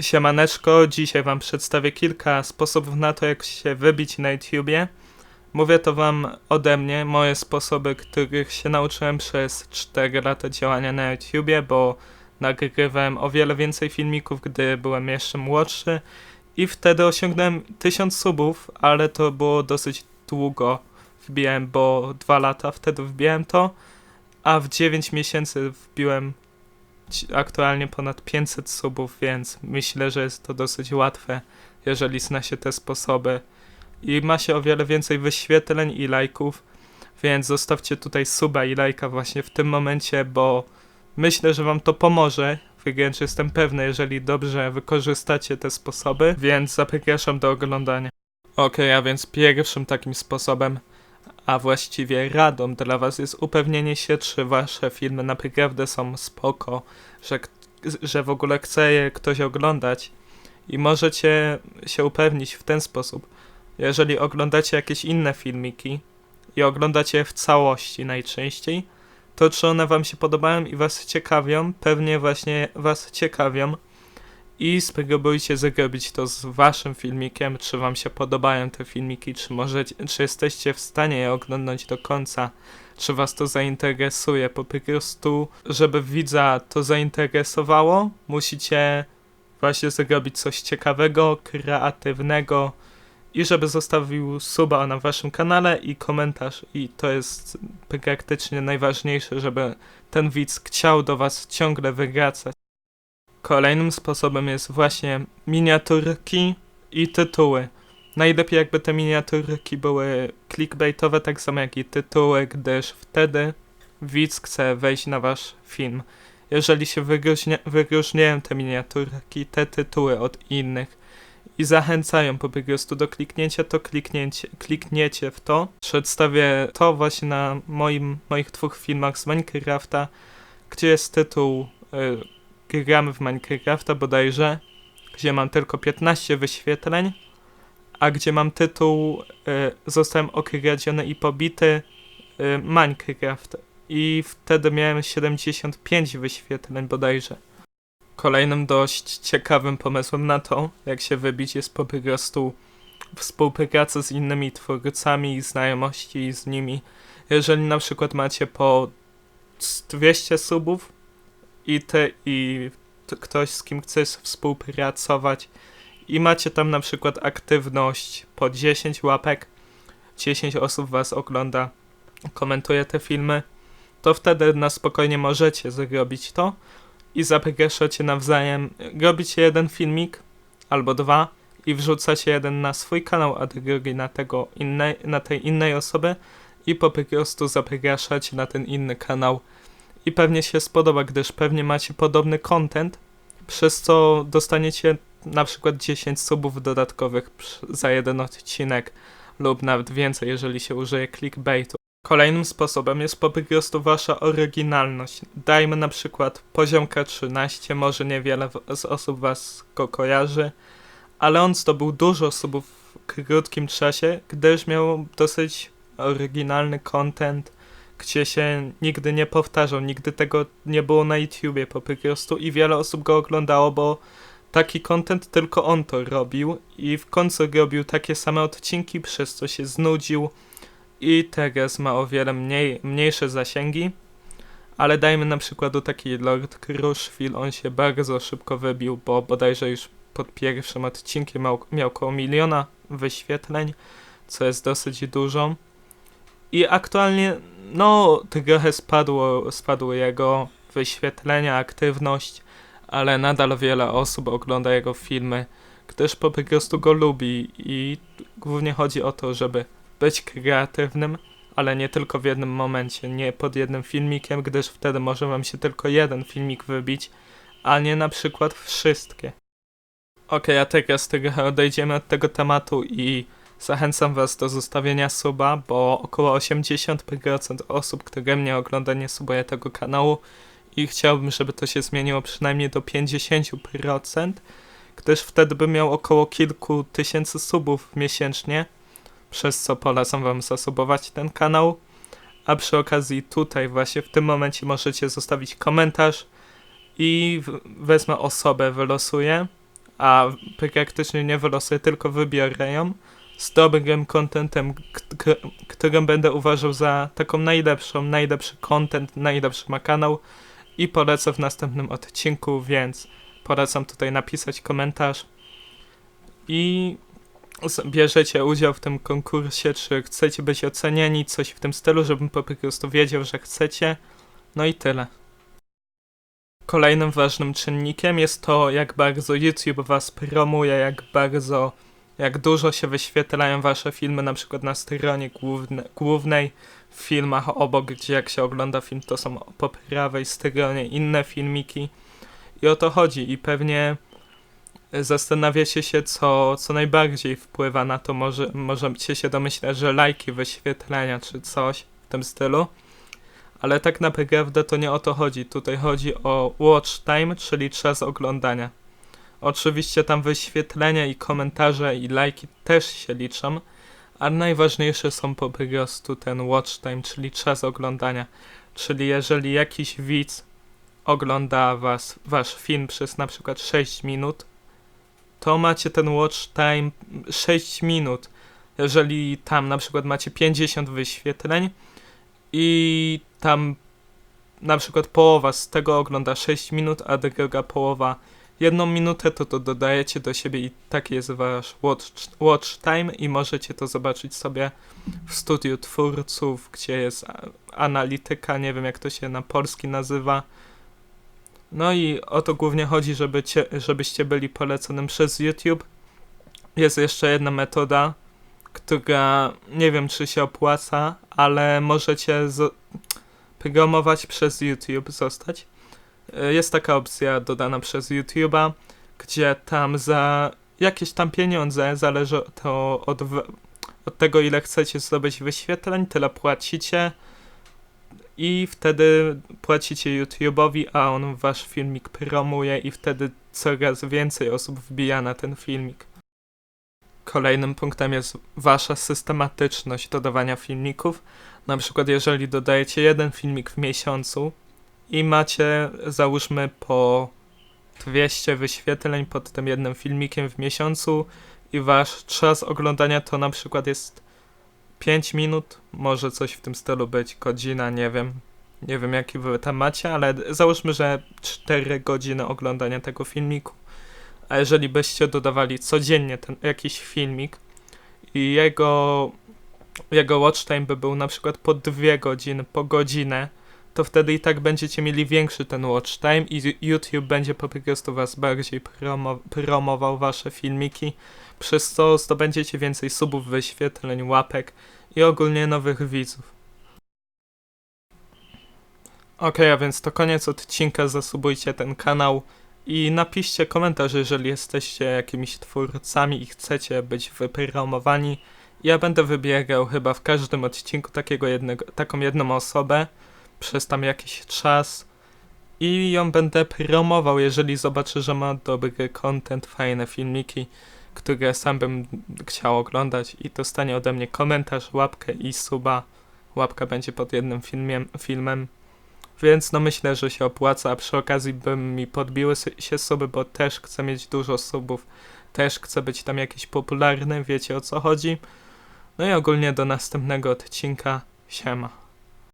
Siemaneczko, dzisiaj wam przedstawię kilka sposobów na to, jak się wybić na YouTubie. Mówię to wam ode mnie, moje sposoby, których się nauczyłem przez 4 lata działania na YouTubie, bo nagrywałem o wiele więcej filmików, gdy byłem jeszcze młodszy i wtedy osiągnąłem 1000 subów, ale to było dosyć długo wbijałem, bo 2 lata wtedy wbijałem to, a w 9 miesięcy wbiłem aktualnie ponad 500 subów, więc myślę, że jest to dosyć łatwe, jeżeli zna się te sposoby. I ma się o wiele więcej wyświetleń i lajków, więc zostawcie tutaj suba i lajka właśnie w tym momencie, bo myślę, że wam to pomoże. Wręcz jestem pewny, jeżeli dobrze wykorzystacie te sposoby, więc zapraszam do oglądania. Okej, a więc pierwszym takim sposobem a właściwie radą dla was jest upewnienie się, czy wasze filmy naprawdę są spoko, że, że w ogóle chce je ktoś oglądać i możecie się upewnić w ten sposób. Jeżeli oglądacie jakieś inne filmiki i oglądacie je w całości najczęściej, to czy one wam się podobają i was ciekawią, pewnie właśnie was ciekawią i spróbujcie zrobić to z waszym filmikiem, czy wam się podobają te filmiki, czy możecie, czy jesteście w stanie je oglądać do końca, czy was to zainteresuje. Po prostu, żeby widza to zainteresowało, musicie właśnie zrobić coś ciekawego, kreatywnego i żeby zostawił suba na waszym kanale i komentarz. I to jest praktycznie najważniejsze, żeby ten widz chciał do was ciągle wracać. Kolejnym sposobem jest właśnie miniaturki i tytuły. Najlepiej jakby te miniaturki były clickbaitowe, tak samo jak i tytuły, gdyż wtedy widz chce wejść na wasz film. Jeżeli się wyróżnia, wyróżniają te miniaturki, te tytuły od innych i zachęcają po prostu do kliknięcia, to kliknięcie, klikniecie w to. Przedstawię to właśnie na moim, moich dwóch filmach z Minecrafta, gdzie jest tytuł y, gramy w Minecrafta bodajże, gdzie mam tylko 15 wyświetleń, a gdzie mam tytuł y, Zostałem okradziony i pobity y, Minecraft. I wtedy miałem 75 wyświetleń bodajże. Kolejnym dość ciekawym pomysłem na to, jak się wybić, jest po prostu współpraca z innymi twórcami i znajomości z nimi. Jeżeli na przykład macie po 200 subów, i ty i ktoś z kim chcesz współpracować i macie tam na przykład aktywność po 10 łapek, 10 osób was ogląda, komentuje te filmy, to wtedy na spokojnie możecie zrobić to i zapraszacie nawzajem, robicie jeden filmik albo dwa i wrzucacie jeden na swój kanał, a drugi na tego innej, na tej innej osoby i po prostu zapraszacie na ten inny kanał i pewnie się spodoba, gdyż pewnie macie podobny content, przez co dostaniecie na przykład 10 subów dodatkowych za jeden odcinek lub nawet więcej, jeżeli się użyje clickbaitu. Kolejnym sposobem jest po prostu wasza oryginalność. Dajmy na przykład poziomka 13, może niewiele z osób was go kojarzy, ale on zdobył dużo subów w krótkim czasie, gdyż miał dosyć oryginalny content, gdzie się nigdy nie powtarzał, nigdy tego nie było na YouTubie po prostu i wiele osób go oglądało, bo taki content tylko on to robił i w końcu robił takie same odcinki, przez co się znudził i teraz ma o wiele mniej, mniejsze zasięgi. Ale dajmy na przykład do taki Lord Crushville, on się bardzo szybko wybił, bo bodajże już pod pierwszym odcinkiem miał, miał około miliona wyświetleń, co jest dosyć dużo. I aktualnie, no, trochę spadło, spadły jego wyświetlenia, aktywność, ale nadal wiele osób ogląda jego filmy, gdyż po prostu go lubi i głównie chodzi o to, żeby być kreatywnym, ale nie tylko w jednym momencie, nie pod jednym filmikiem, gdyż wtedy może wam się tylko jeden filmik wybić, a nie na przykład wszystkie. Okej, a teraz trochę odejdziemy od tego tematu i Zachęcam Was do zostawienia suba, bo około 80% osób, które mnie ogląda, nie subuje tego kanału i chciałbym, żeby to się zmieniło przynajmniej do 50%, gdyż wtedy bym miał około kilku tysięcy subów miesięcznie, przez co polecam Wam zasubować ten kanał. A przy okazji tutaj właśnie w tym momencie możecie zostawić komentarz i wezmę osobę, wylosuję a praktycznie nie wylosuję, tylko wybiorę ją z dobrym contentem, k- k- którą będę uważał za taką najlepszą, najlepszy content, najlepszy ma kanał i polecę w następnym odcinku, więc polecam tutaj napisać komentarz i bierzecie udział w tym konkursie, czy chcecie być ocenieni, coś w tym stylu, żebym po prostu wiedział, że chcecie. No i tyle. Kolejnym ważnym czynnikiem jest to, jak bardzo YouTube was promuje, jak bardzo, jak dużo się wyświetlają wasze filmy, na przykład na stronie główne, głównej, w filmach obok, gdzie jak się ogląda film, to są po prawej stronie inne filmiki. I o to chodzi. I pewnie zastanawiacie się, co, co najbardziej wpływa na to. Może, możecie się domyślać, że lajki, wyświetlenia czy coś w tym stylu. Ale tak naprawdę to nie o to chodzi. Tutaj chodzi o watch time, czyli czas oglądania. Oczywiście tam wyświetlenia i komentarze i lajki też się liczą, ale najważniejsze są po prostu ten watch time, czyli czas oglądania. Czyli jeżeli jakiś widz ogląda was, wasz film przez na przykład 6 minut, to macie ten watch time 6 minut. Jeżeli tam na przykład macie 50 wyświetleń i tam na przykład połowa z tego ogląda 6 minut, a druga połowa jedną minutę, to to dodajecie do siebie i taki jest wasz watch, watch time i możecie to zobaczyć sobie w studiu twórców, gdzie jest analityka, nie wiem jak to się na polski nazywa. No i o to głównie chodzi, żeby cię, żebyście byli poleconym przez YouTube. Jest jeszcze jedna metoda, która nie wiem czy się opłaca, ale możecie z- promować przez YouTube zostać. E, Jest taka opcja dodana przez YouTube'a, gdzie tam za jakieś tam pieniądze, zależy to od, od tego ile chcecie zdobyć wyświetleń, tyle płacicie i wtedy płacicie YouTube'owi, a on wasz filmik promuje i wtedy coraz więcej osób wbija na ten filmik. Kolejnym punktem jest wasza systematyczność dodawania filmików. Na przykład jeżeli dodajecie jeden filmik w miesiącu i macie załóżmy po 200 wyświetleń pod tym jednym filmikiem w miesiącu i wasz czas oglądania to na przykład jest 5 minut, może coś w tym stylu być, godzina, nie wiem. Nie wiem jaki wy tam macie, ale załóżmy, że 4 godziny oglądania tego filmiku. A jeżeli byście dodawali codziennie ten jakiś filmik i jego, jego watch time by był na przykład po 2 godziny, po godzinę, to wtedy i tak będziecie mieli większy ten watch time i YouTube będzie po prostu was bardziej promo promował wasze filmiki, przez co zdobędziecie więcej subów, wyświetleń, łapek i ogólnie nowych widzów. Okej, a więc to koniec odcinka, zasubujcie ten kanał i napiszcie komentarz, jeżeli jesteście jakimiś twórcami i chcecie być wypromowani. Ja będę wybierał chyba w każdym odcinku takiego jednego, taką jedną osobę przez tam jakiś czas i ją będę promował, jeżeli zobaczę, że ma dobry content, fajne filmiki, które sam bym chciał oglądać i dostanie ode mnie komentarz, łapkę i suba. Łapka będzie pod jednym filmiem, filmem. Więc no myślę, że się opłaca, a przy okazji by mi podbiły się suby, bo też chcę mieć dużo subów, też chcę być tam jakiś popularny, wiecie o co chodzi. No i ogólnie do następnego odcinka, siema.